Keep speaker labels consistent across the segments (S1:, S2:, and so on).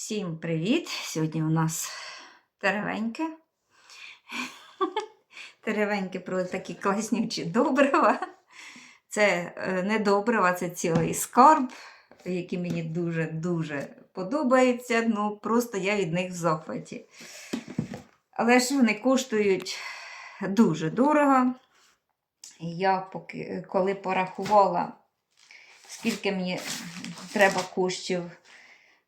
S1: Всім привіт! Сьогодні у нас теревеньке. Теревеньке про такі класнючі добрива. Це е, не добрива, це цілий скарб, який мені дуже-дуже подобається. Ну, просто я від них в захваті. Але ж вони коштують дуже дорого. Я поки, коли порахувала, скільки мені треба коштів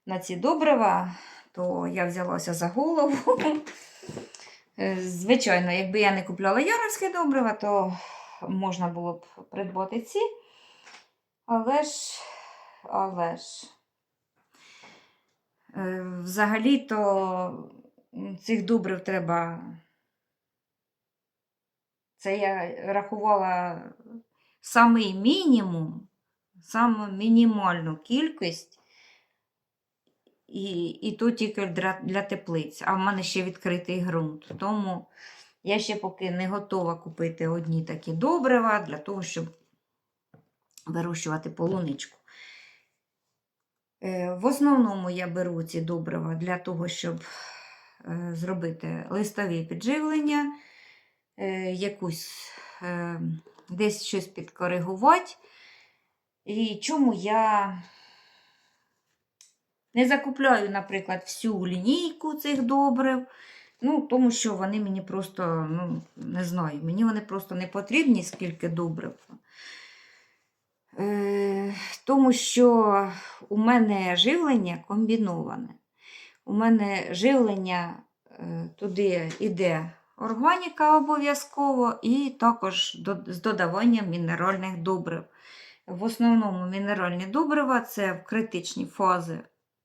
S1: на ці добрива, то я взялася за голову. Е, Звичайно, якби я не купляла яровське добрива, то можна було б придбати ці. Але ж, але ж, е, взагалі-то цих добрив треба. Це я рахувала самий мінімум, саму мінімальну кількість. І, і то тільки для, для теплиць, а в мене ще відкритий ґрунт. Тому я ще поки не готова купити одні такі добрива для того, щоб вирощувати полуничку. Е, В основному я беру ці добрива для того, щоб е, зробити листові підживлення, е, якусь десь щось підкоригувати. І чому я не закупляю, наприклад, всю лінійку цих добрив. Ну, тому що вони мені просто, ну, не знаю, мені вони просто не потрібні, скільки добрив. Е, тому що у мене живлення комбіноване. У мене живлення е, туди йде органіка обов'язково, і також до, з додаванням мінеральних добрив. В основному мінеральні добрива це в критичні фази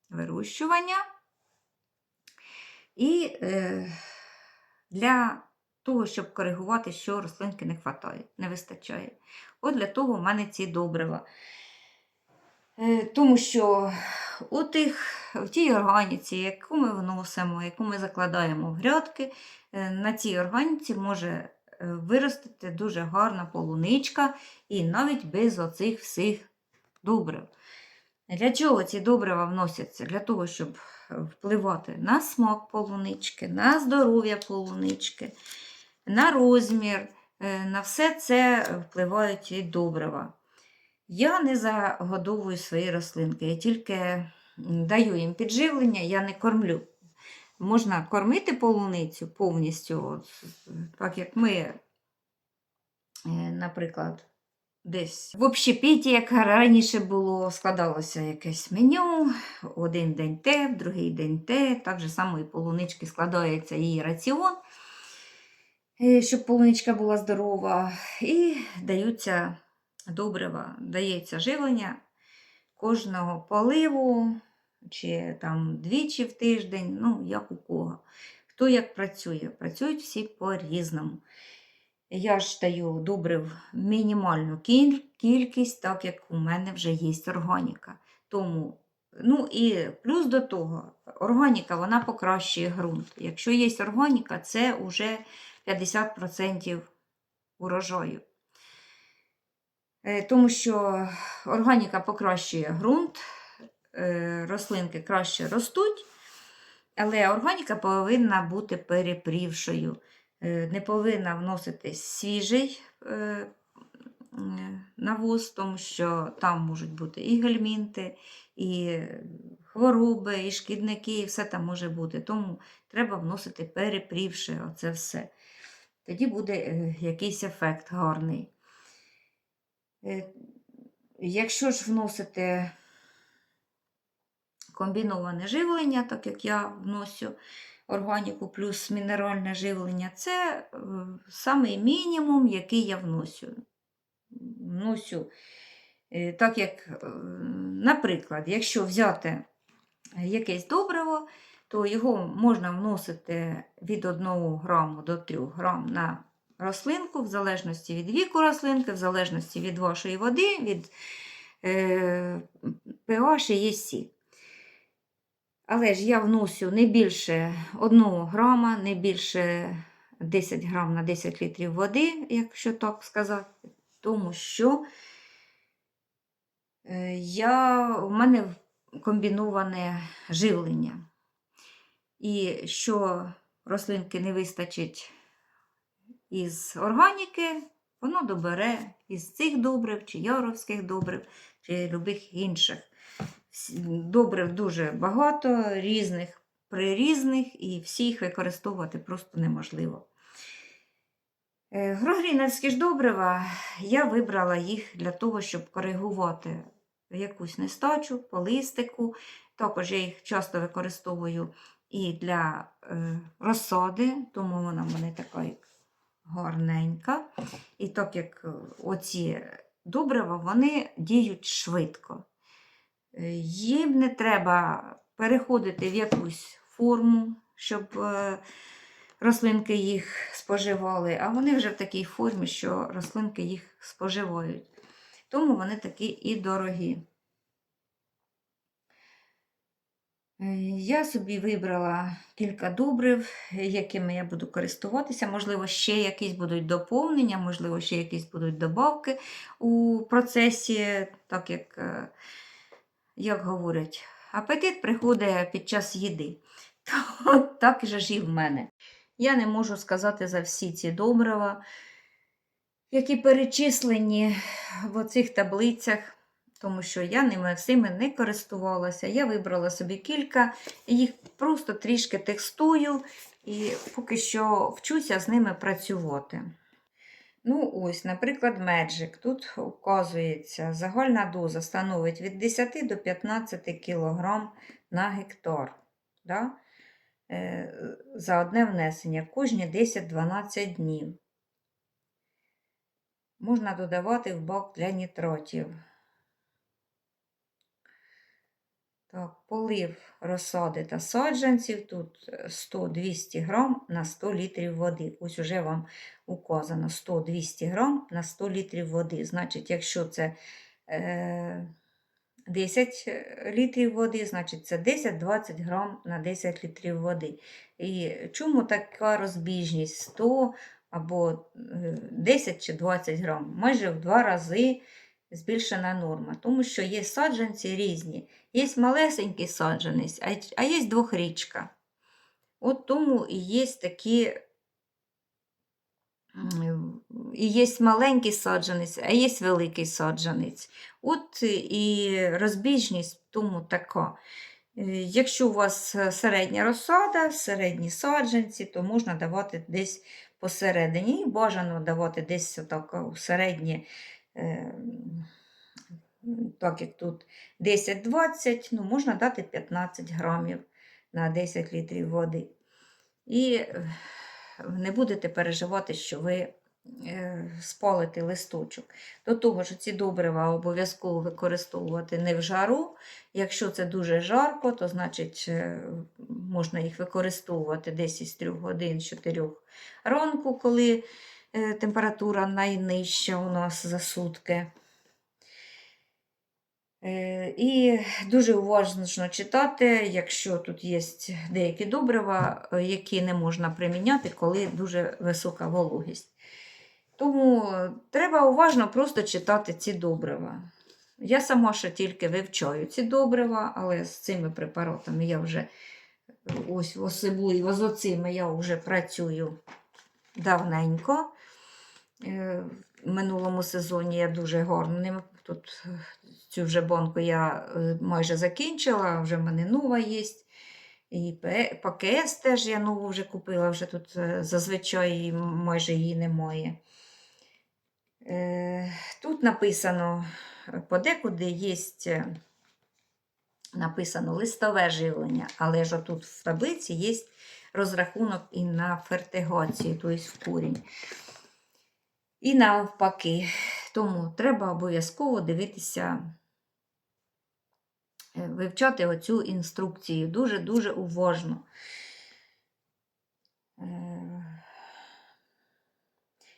S1: вирощування. І е, для того, щоб коригувати, що рослинки не хватає, не вистачає. От для того в мене ці добрива. Е, тому що у тих, в тій органіці, яку ми вносимо, яку ми закладаємо в грядки, е, на цій органіці може е, виростити дуже гарна полуничка і навіть без оцих всіх добрив. Для чого ці добрива вносяться? Для того, щоб впливати на смак полунички, на здоров'я полунички, на розмір. Е, На все це впливають і добрива. Я не загодовую свої рослинки, я тільки даю їм підживлення, я не кормлю. Можна кормити полуницю повністю, от, так як ми, е, наприклад, десь. В общепіті, як раніше було, складалося якесь меню, один день те, в другий день те, так же само і полунички складається її раціон, е, щоб полуничка була здорова, і даються добрива, дається живлення кожного поливу, чи там двічі в тиждень, ну, як у кого. Хто як працює, працюють всі по-різному. Я ж даю добрив мінімальну кількість, так як у мене вже є органіка. Тому, ну і плюс до того, органіка вона покращує ґрунт. Якщо є органіка, це вже 50% урожаю. Е, Тому що органіка покращує ґрунт, е, рослинки краще ростуть, але органіка повинна бути перепрівшою. Е, Не повинна вносити свіжий е, навоз, тому що там можуть бути і гельмінти, і хвороби, і шкідники, і все там може бути. Тому треба вносити перепрівши оце все. Тоді буде е, якийсь ефект гарний. Е, Якщо ж вносити комбіноване живлення, так як я вносю органіку плюс мінеральне живлення, це е, самий мінімум, який я вносю. Вносю, е, так як, е, наприклад, якщо взяти якесь добриво, то його можна вносити від 1 граму до 3 грам на рослинку, в залежності від віку рослинки, в залежності від вашої води, від pH і ЄСі. Але ж я вносю не більше 1 грама, не більше 10 грам на 10 літрів води, якщо так сказати, тому що е, я, у мене комбіноване живлення. І що рослинки не вистачить із органіки, воно добере із цих добрив, чи яровських добрив, чи любих інших. Добрив дуже багато, різних, прирізних, і всі їх використовувати просто неможливо. Е, Грогрінерські ж добрива, я вибрала їх для того, щоб коригувати якусь нестачу по листику. Також я їх часто використовую і для е, розсади, тому вона в мене така гарненька. І так як е, оці добрива, вони діють швидко. Е, Їм не треба переходити в якусь форму, щоб е, рослинки їх споживали, а вони вже в такій формі, що рослинки їх споживають. Тому вони такі і дорогі. Е, Я собі вибрала кілька добрив, якими я буду користуватися. Можливо, ще якісь будуть доповнення, можливо, ще якісь будуть добавки у процесі, так як, як говорять, апетит приходить під час їди. То так же ж і в мене. Я не можу сказати за всі ці добрива, які перечислені в оцих таблицях тому що я ними всіми не користувалася. Я вибрала собі кілька, їх просто трішки текстую і поки що вчуся з ними працювати. Ну, ось, наприклад, Magic. Тут вказується, загальна доза становить від 10 до 15 кг на гектар. Да? Е, За одне внесення кожні 10-12 днів. Можна додавати в бак для нітратів. Так, полив розсади та саджанців. Тут 100-200 грам на 100 літрів води. Ось уже вам указано 100-200 грам на 100 літрів води. Значить, якщо це е, 10 літрів води, значить це 10-20 грам на 10 літрів води. І чому така розбіжність 100 або е, 10 чи 20 грам? Майже в два рази збільшена норма, тому що є саджанці різні. Є малесенький саджанець, а, є двохрічка. От тому і є такі. І є маленький саджанець, а є великий саджанець. От і розбіжність в тому така. Е, Якщо у вас е, середня розсада, середні саджанці, то можна давати десь посередині. І бажано давати десь отак у середнє, е, так як тут 10-20, ну, можна дати 15 грамів на 10 літрів води. І е, не будете переживати, що ви е, спалите листочок. До того ж, ці добрива обов'язково використовувати не в жару. Якщо це дуже жарко, то значить е, можна їх використовувати десь із 3 годин, 4 ранку, коли температура найнижча у нас за сутки. Е, І дуже уважно читати, якщо тут є деякі добрива, е, які не можна приміняти, коли дуже висока вологість. Тому е, треба уважно просто читати ці добрива. Я сама ще тільки вивчаю ці добрива, але з цими препаратами я вже е, ось особливо з оцими я вже працюю давненько. Е, В минулому сезоні я дуже гарно ним тут е, цю вже банку я е, майже закінчила, вже в мене нова є. І ПКС теж я нову вже купила, вже тут зазвичай майже її немає. Тут написано подекуди є написано листове живлення, але ж тут в таблиці є розрахунок і на фертигацію, тобто в курінь. І навпаки. Тому треба обов'язково дивитися, е, вивчати оцю інструкцію дуже-дуже уважно. Е,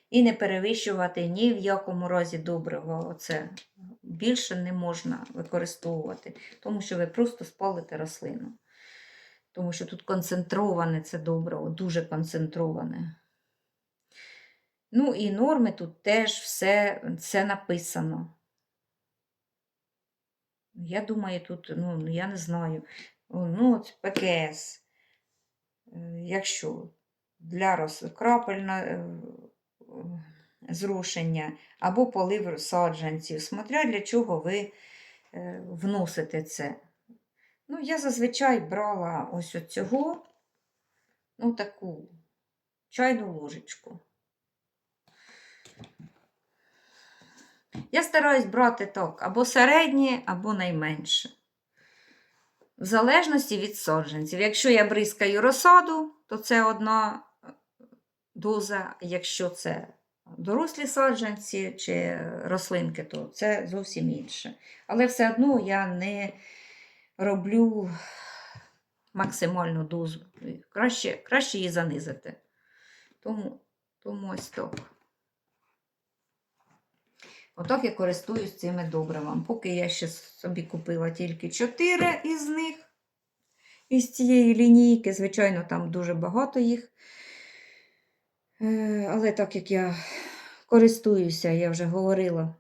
S1: І не перевищувати ні в якому разі добрива. Оце більше не можна використовувати, тому що ви просто спалите рослину. Тому що тут концентроване це добриво, дуже концентроване. Ну і норми тут теж все це написано. Я думаю, тут, ну, я не знаю. Ну, от ПКС. Е, Якщо для роз... крапельне е, е, зрушення або полив саджанців, смотря для чого ви вносите це. Ну, я зазвичай брала ось от цього, ну, таку чайну ложечку. Я стараюсь брати так або середнє, або найменше. В залежності від саджанців. Якщо я бризкаю розсаду, то це одна е, доза. Якщо це дорослі саджанці чи рослинки, то це зовсім інше. Але все одно я не роблю максимальну дозу. Краще, краще її занизити. Тому, тому ось так. Отак я користуюсь цими добривами. Поки я ще собі купила тільки 4 із них, із цієї лінійки. Звичайно, там дуже багато їх. Е, Але так як я користуюся, я вже говорила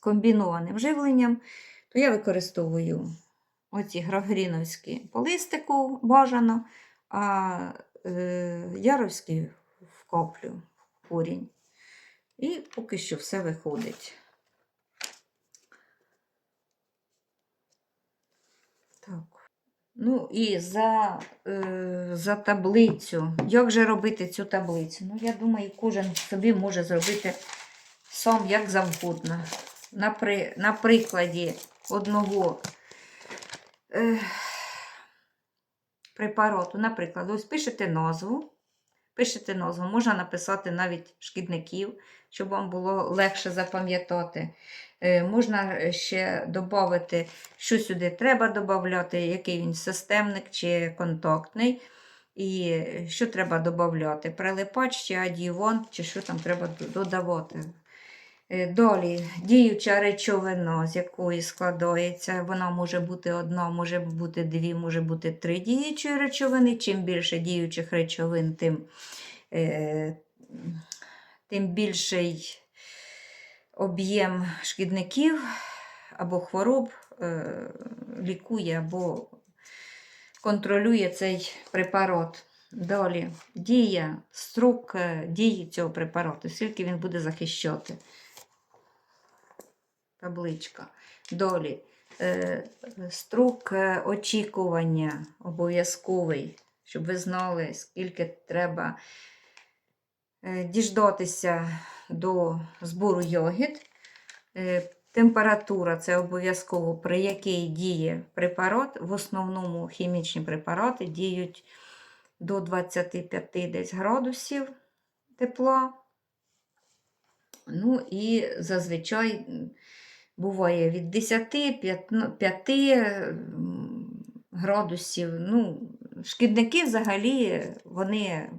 S1: комбінованим живленням, то я використовую оці графгріновські по листику бажано, а е, яровські вкоплю в корінь. І поки що все виходить. Так. Ну і за, е, за таблицю. Як же робити цю таблицю? Ну, я думаю, кожен собі може зробити сам як завгодно. На, при, на прикладі одного е, препарату, наприклад, ось пишете назву. Пишете назву, можна написати навіть шкідників, щоб вам було легше запам'ятати. Е, Можна ще додати, що сюди треба додати, який він системник чи контактний. І що треба додати? Прилипач чи адівон, чи що там треба додавати. Е, Далі діюча речовина, з якої складається, вона може бути одна, може бути дві, може бути три діючі речовини. Чим більше діючих речовин, тим, е, тим більший об'єм шкідників або хвороб е, лікує або контролює цей препарат. Далі дія, строк е, дії цього препарату, скільки він буде захищати. Табличка. Далі е, строк е, очікування обов'язковий, щоб ви знали, скільки треба е, діждатися до збору йогід. Е, Температура це обов'язково, при якій діє препарат. В основному хімічні препарати діють до 25 десь градусів тепла. Ну і зазвичай буває від 10 5, 5 градусів. Ну, шкідники взагалі вони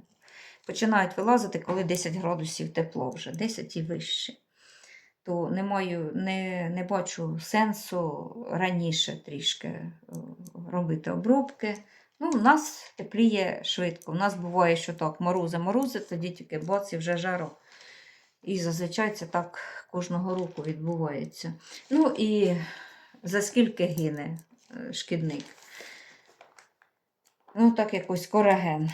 S1: починають вилазити, коли 10 градусів тепло вже, 10 і вище. То не, маю, не, не бачу сенсу раніше трішки е, робити обробки. Ну, у нас тепліє швидко. У нас буває, що так, морози, морози, тоді тільки бац і вже жаро. І зазвичай це так кожного року відбувається. Ну і за скільки гине е, шкідник? Ну, так якось кораген.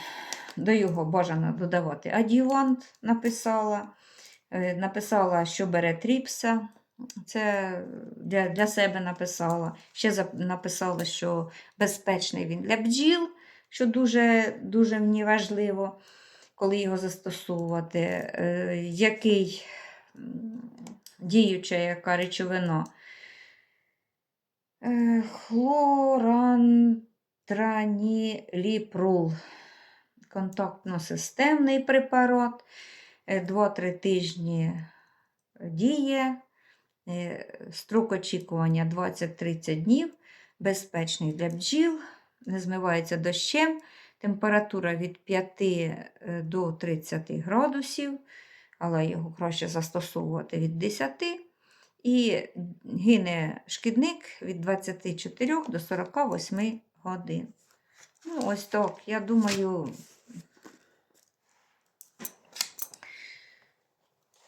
S1: До його бажано додавати адювант, написала. Е, Написала, що бере тріпса. Це для, для себе написала. Ще написала, що безпечний він для бджіл, що дуже, дуже мені важливо, коли його застосовувати. Е, Який діюча яка речовина. Е, Хлорантраніліпрул. Контактно-системний препарат. 2-3 тижні діє. Е, Строк очікування 20-30 днів. Безпечний для бджіл. Не змивається дощем. Температура від 5 е, до 30 градусів, але його краще застосовувати від 10. І гине шкідник від 24 до 48 годин. Ну, ось так. Я думаю,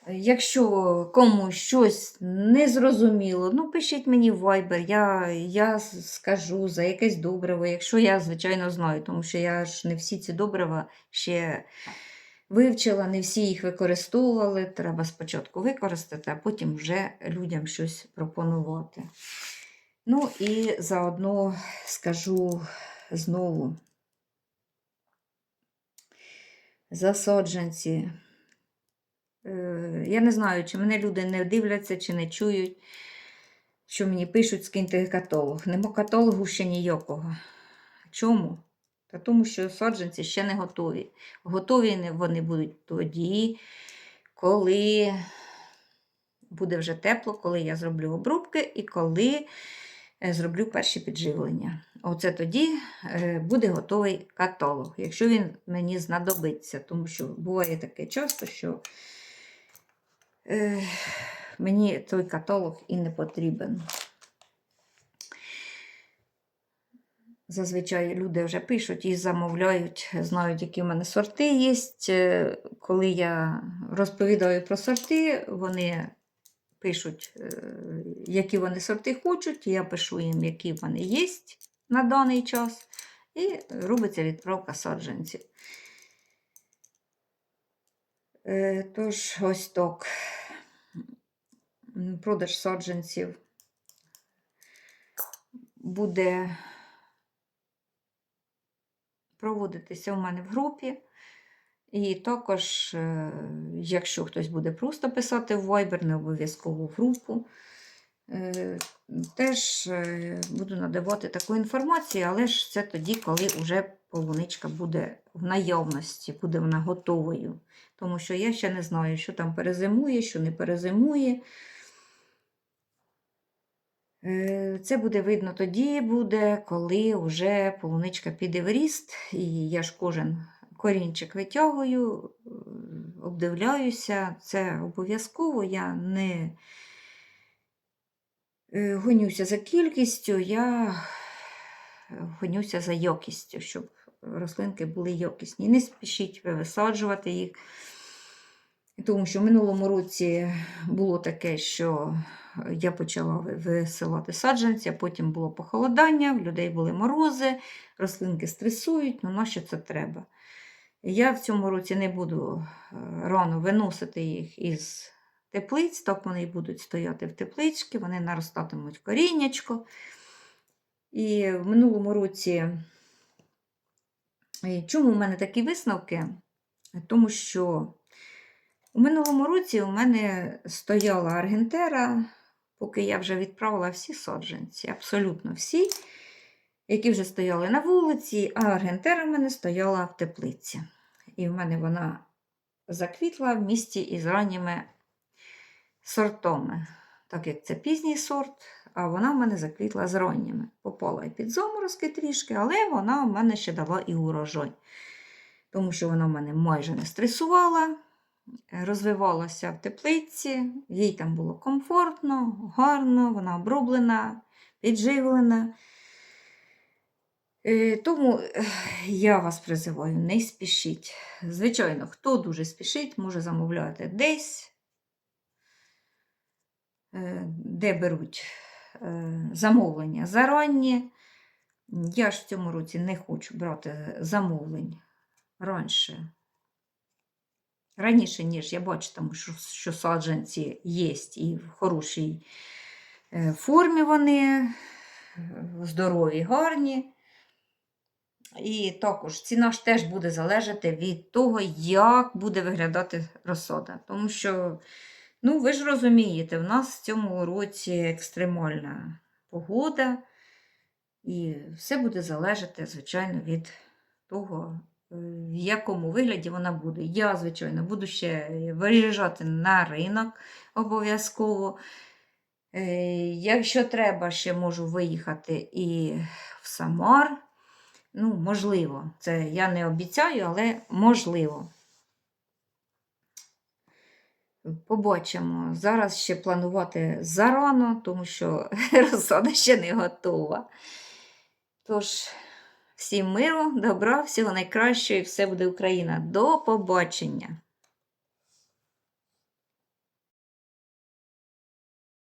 S1: Якщо комусь щось не зрозуміло, ну пишіть мені в Viber, я, я скажу за якесь добриво, якщо я, звичайно, знаю, тому що я ж не всі ці добрива ще вивчила, не всі їх використовували. Треба спочатку використати, а потім вже людям щось пропонувати. Ну і заодно скажу знову. Засадженці. Е, Я не знаю, чи мене люди не дивляться, чи не чують, що мені пишуть, скиньте каталог. Нема каталогу ще ніякого. Чому? Та тому що саджанці ще не готові. Готові вони будуть тоді, коли буде вже тепло, коли я зроблю обрубки і коли е, зроблю перші підживлення. Оце тоді е, буде готовий каталог, якщо він мені знадобиться, тому що буває таке часто, що мені той каталог і не потрібен. Зазвичай люди вже пишуть і замовляють, знають, які в мене сорти є. Е, Коли я розповідаю про сорти, вони пишуть, е, які вони сорти хочуть, я пишу їм, які в мене є на даний час, і робиться відправка саджанців. Е, Тож, ось так. Продаж саджанців буде проводитися у мене в групі. І також, е, якщо хтось буде просто писати в Viber, не обов'язково в групу, е, теж буду надавати таку інформацію, але ж це тоді, коли вже полуничка буде в наявності, буде вона готовою. Тому що я ще не знаю, що там перезимує, що не перезимує. Е, Це буде видно тоді, буде, коли вже полуничка піде в ріст, і я ж кожен корінчик витягую, обдивляюся. Це обов'язково. Я не е, гонюся за кількістю, я гонюся за якістю, щоб рослинки були якісні. Не спішіть висаджувати їх. Тому що в минулому році було таке, що я почала висилати саджанці, а потім було похолодання, в людей були морози, рослинки стресують, ну нащо це треба? Я в цьому році не буду е, рано виносити їх із теплиць, так вони і будуть стояти в тепличці, вони наростатимуть коріннячко. І в минулому році, чому в мене такі висновки? Тому що у минулому році у мене стояла аргентера, поки я вже відправила всі саджанці, абсолютно всі, які вже стояли на вулиці, а аргентера в мене стояла в теплиці. І в мене вона заквітла в місті із ранніми сортами. Так як це пізній сорт, а вона в мене заквітла з ранніми. Попала і під заморозки трішки, але вона в мене ще дала і урожай. Тому що вона в мене майже не стресувала, розвивалася в теплиці, їй там було комфортно, гарно, вона оброблена, підживлена. Е, Тому я вас призиваю, не спішіть. Звичайно, хто дуже спішить, може замовляти десь, де беруть е, замовлення заранні. Я ж в цьому році не хочу брати замовлень раніше. Раніше, ніж я бачу, там, що, що саджанці є і в хорошій е, формі вони, е, здорові, гарні. І також ціна ж теж буде залежати від того, як буде виглядати розсода. Тому що, ну, ви ж розумієте, в нас в цьому році екстремальна погода, і все буде залежати, звичайно, від того, е, в якому вигляді вона буде. Я, звичайно, буду ще виїжджати на ринок обов'язково. Е, Якщо треба, ще можу виїхати і в Самар. Ну, можливо, це я не обіцяю, але можливо. Побачимо. Зараз ще планувати зарано, тому що розсада ще не готова. Тож, всім миру, добра, всього найкращого і все буде Україна. До побачення!